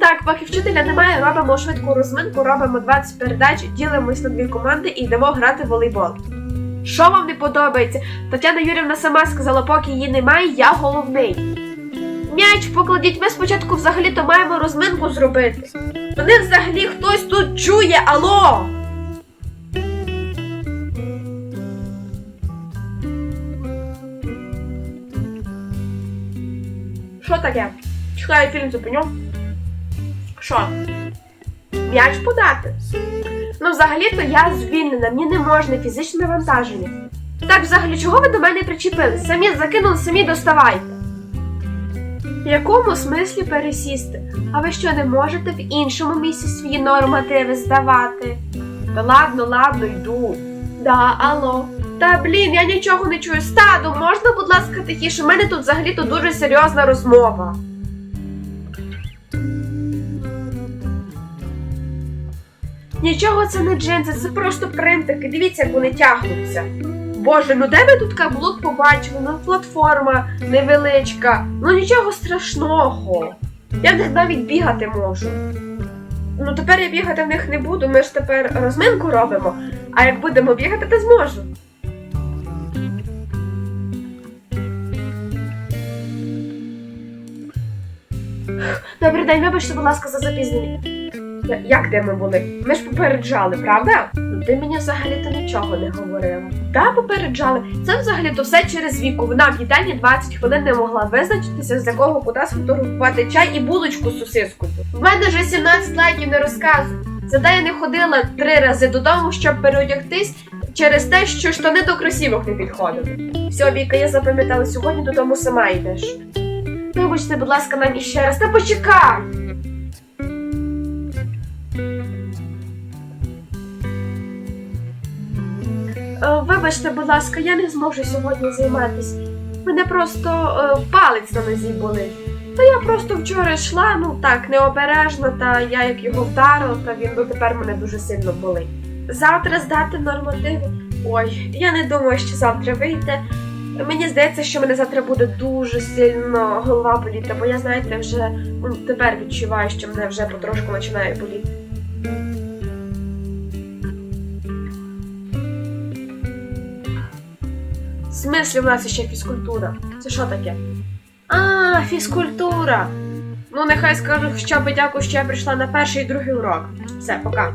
Так, поки вчителя немає, робимо швидку розминку, робимо 20 передач, ділимось на дві команди і йдемо грати в волейбол. Що вам не подобається? Тетяна Юрівна сама сказала, поки її немає, я головний. М'яч покладіть, ми спочатку взагалі-то маємо розминку зробити. Мене взагалі хтось тут чує, алло! Що таке? Чекаю фільм зупиню. Що? М'яч подати? Ну, взагалі-то я звільнена, мені не можна фізичне навантаження. Так, взагалі, чого ви до мене причепились? Самі закинули, самі доставайте. В якому смислі пересісти? А ви що не можете в іншому місці свої нормативи здавати? Та ладно, ладно, йду. Да, алло. Та блін, я нічого не чую. Стаду, можна, будь ласка, тихіше? У мене тут взагалі-то дуже серйозна розмова. Нічого це не джинси, це просто принтики. Дивіться, як вони тягнуться. Боже, ну де ви тут каблук побачили? Ну платформа невеличка. Ну нічого страшного. Я в них навіть бігати можу. Ну тепер я бігати в них не буду, ми ж тепер розминку робимо. А як будемо бігати, то зможу. Добрий день, вибачте, будь ласка, за запізнення. Як де ми були? Ми ж попереджали, правда? Ну, Ти мені взагалі-то нічого не говорила. Та попереджали. Це взагалі-то все через віку. Вона в їдальні 20 хвилин не могла визначитися, з якого куди сфотографувати чай і булочку з сосискою. В мене вже 17 лайків не розказуй. Зате я не ходила три рази додому, щоб переодягтись через те, що штани до кросівок не підходили. Все, Віка, я запам'ятала, сьогодні додому сама йдеш. Вибачте, будь ласка, нам іще раз. Та почекай! Е, Вибачте, будь ласка, я не зможу сьогодні займатися. Мене просто е, палець на нозі болить. Та я просто вчора йшла, ну так, необережно, та я як його вдарила, та він ну, тепер мене дуже сильно болить. Завтра здати нормативи. Ой, я не думаю, що завтра вийде. Мені здається, що мене завтра буде дуже сильно голова боліти, бо я, знаєте, вже ну, тепер відчуваю, що мене вже потрошку починає боліти. В смислі в нас ще фізкультура? Це що таке? А, фізкультура. Ну, нехай скажу, що би дякую, що я прийшла на перший і другий урок. Все, пока.